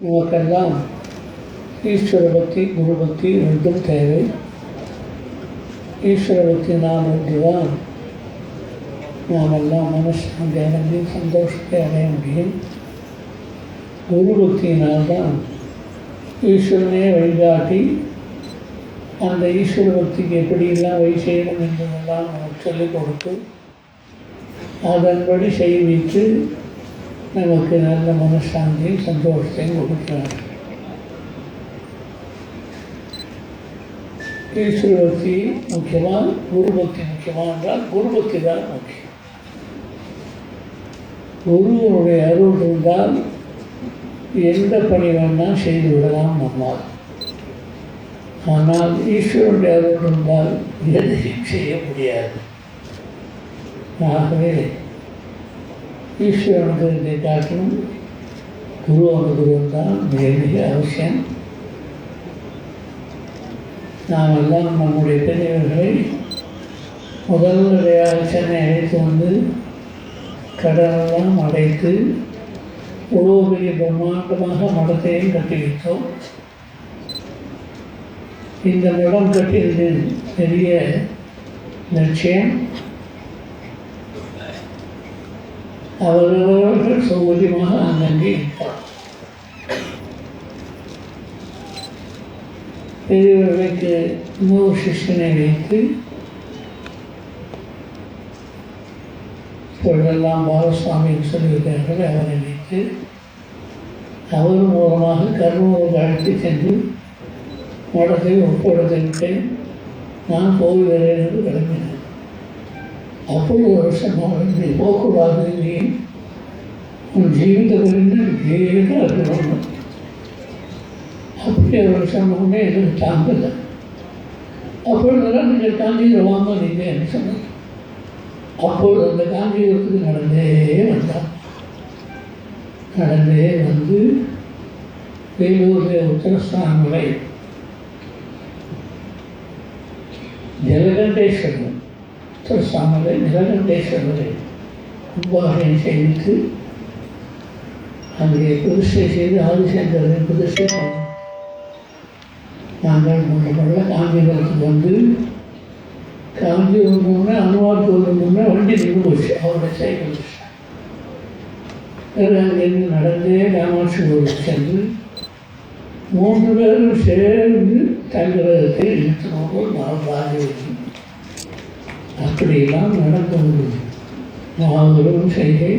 நமக்கெல்லாம் ஈஸ்வர பக்தி குரு பக்தி ரெண்டும் தேவை. ஈஸ்வர பக்தி நாம் ஒன்றுதான். நாம் எல்லாம் மனசாந்தி அடைந்து சந்தோஷத்தை அடைய முடியும். குரு பக்தியினால்தான் ஈஸ்வரனே வழிகாட்டி அந்த ஈஸ்வர பக்திக்கு எப்படியெல்லாம் வழி செய்யணும் என்பதெல்லாம் நமக்கு சொல்லிக் கொடுத்து அதன்படி செய்வித்து நமக்கு நல்ல மனசாந்தியும் சந்தோஷத்தையும் கொடுக்கிறார் ஈஸ்வரத்தி முக்கியமாக முக்கியமா என்றால் குருபக்தி தான் முக்கியம் குருவனுடைய அருள் இருந்தால் எந்த பணி வேணால் செய்து விடலாம் நம்மால் ஆனால் ஈஸ்வரனுடைய அருள் இருந்தால் எதையும் செய்ய முடியாது ஆகவே ஈஸ்வரனுக்கு காட்டிலும் குரு அனுகிரகம் தான் மிக மிக அவசியம். நாம் எல்லாம் நம்முடைய பெரியவர்களை முதல் முறையாக சென்னை அழைத்து வந்து கடலெல்லாம் அடைத்து இவ்வளோ பெரிய பிரம்மாண்டமாக மடத்தையும் கட்டி வைத்தோம். இந்த மடம் கட்டியது பெரிய லட்சியம். அவரவர்கள் சௌகரியமாக அங்கங்கே இருப்பார் பெரியவர்களுக்கு நூறு சிஷ்யனை வைத்து இப்பொழுதெல்லாம் பாலசுவாமி சொல்லியிருக்கிறார்கள் அவரை வைத்து அவர் மூலமாக கர்மூருக்கு அழைத்து சென்று மடத்தை ஒப்படைத்து விட்டேன். நான் வருகிறேன் என்று கிளம்பினேன். அப்படி ஒரு சொன்னார் நீ நீ உன் ஜீவிதத்திலிருந்து ஜீவிதம் இருக்கணும் அப்படி அவர் சொன்னோடனே எதுவும் தாங்கலை. அப்பொழுதெல்லாம் நீங்கள் காஞ்சியில் வாங்க நீங்கள் என்று சொன்னார். அப்பொழுது அந்த காஞ்சிபுரத்துக்கு நடந்தே வந்தார். நடந்தே வந்து வேலூரில் உத்தரஸ்தானங்களை ஜலகண்டேஸ்வரன் உத்தரஸ்தானங்களை நிலகண்டேஸ்வரரை கும்பாபிஷேகம் செய்து அங்கே புதுசை செய்து ஆதிசேந்தரை பிரதிஷ்டை செய்து நாங்கள் மூன்று கொள்ள காஞ்சிபுரத்துக்கு வந்து காஞ்சிபுரம் முன்னே அனுவார் கோவில் முன்னே வண்டி நின்று போச்சு அவருடைய சைக்கிள் அங்கேருந்து நடந்தே காமாட்சி கோவில் சென்று மூன்று பேரும் சேர்ந்து தங்குறதுக்கு இழுத்துனோடு பாதி அப்படியெல்லாம் நடந்தது. நாங்களும் செய்கை.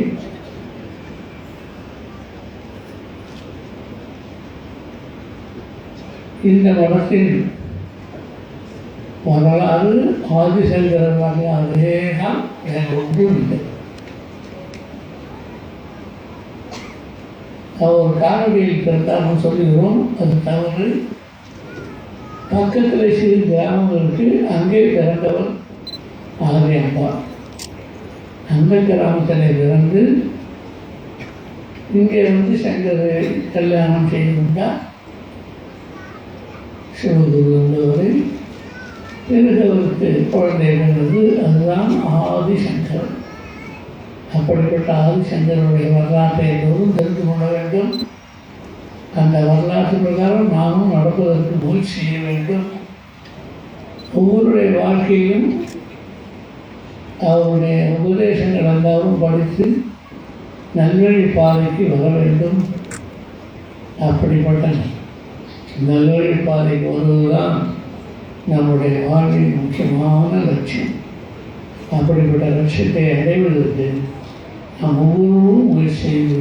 இந்த மடத்தில் வரலாறு ஆதிசங்கரன் வரலாறே தான் எனக்கு ஒன்றும் இல்லை. அவர் காணொலியில் பிறந்தாலும் சொல்லுகிறோம் அது தவறு. பக்கத்தில் சிறு கிராமம் இருக்கு அங்கே பிறந்தவர் ஆதியம்பா அந்த கிராமத்தில் பிறந்து இங்கே வந்து சங்கரை கல்யாணம் செய்து கொண்டால் சிவகுரு வந்தவரை பிறகு குழந்தை இருந்தது அதுதான் ஆதிசங்கர். அப்படிப்பட்ட ஆதிசங்கருடைய வரலாற்றை எல்லோரும் தெரிந்து கொள்ள வேண்டும். அந்த வரலாற்று பிரகாரம் நாமும் நடப்பதற்கு முயற்சி செய்ய வேண்டும். ஒவ்வொருடைய வாழ்க்கையிலும் அவருடைய உபதேசங்கள் எல்லாரும் படித்து நல்வழி பாதைக்கு வர வேண்டும். அப்படிப்பட்ட நல்வழி பாதைக்கு வருவதுதான் நம்முடைய வாழ்வின் முக்கியமான லட்சியம். அப்படிப்பட்ட லட்சியத்தை அடைவதற்கு நாம் ஒவ்வொருவரும் முயற்சி செய்து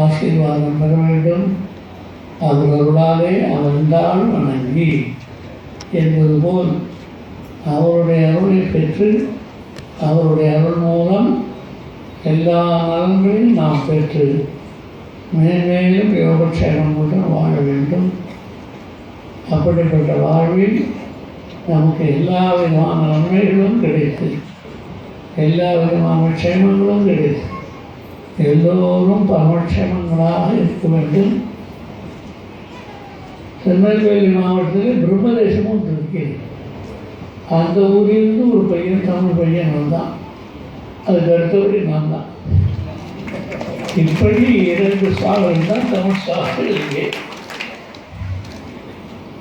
ஆசீர்வாதம் பெற வேண்டும். அவர் அருளாலே அவர்ந்தால் வணங்கி என்பது போல் அவருடைய அருளை பெற்று அவருடைய அருள் மூலம் எல்லா நலன்களையும் நாம் பெற்று மேன்மேலும் யோகக்ஷேமங்களுடன் வாழ வேண்டும். அப்படிப்பட்ட வாழ்வில் நமக்கு எல்லா விதமான நன்மைகளும் கிடைத்து எல்லா விதமான க்ஷேமங்களும் கிடைத்து எல்லோரும் பரமக்ஷேமங்களாக இருக்க வேண்டும். திருநெல்வேலி மாவட்டத்தில் பிரம்மதேசமும் இருக்கிறது. அந்த ஊரிலிருந்து ஒரு பையன் தமிழ் பையன் வந்தான். அதுக்கு அடுத்தபடி நான் தான். இப்படி இரண்டு சாலை தான் தமிழ் ஸ்டாஃபர்கள் இங்கே.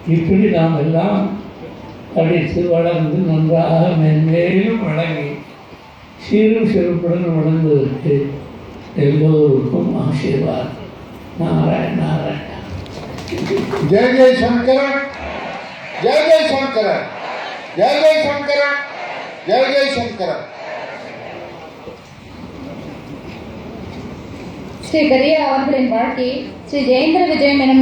இப்படி நாம் எல்லாம் படித்து வளர்ந்து நன்றாக மென்மேலும் வழங்கி சீரும் சிறப்புடன் வளர்ந்ததற்கு எல்லோருக்கும் ஆசீர்வாதம். நாராயண் நாராயண். ஜெய ஜெய் சங்கரன் ஜெய ஜெய் சங்கரன் जय जय शंकर जय जय शंकर श्री गरिया के श्री जयेंद्र विजय मेनम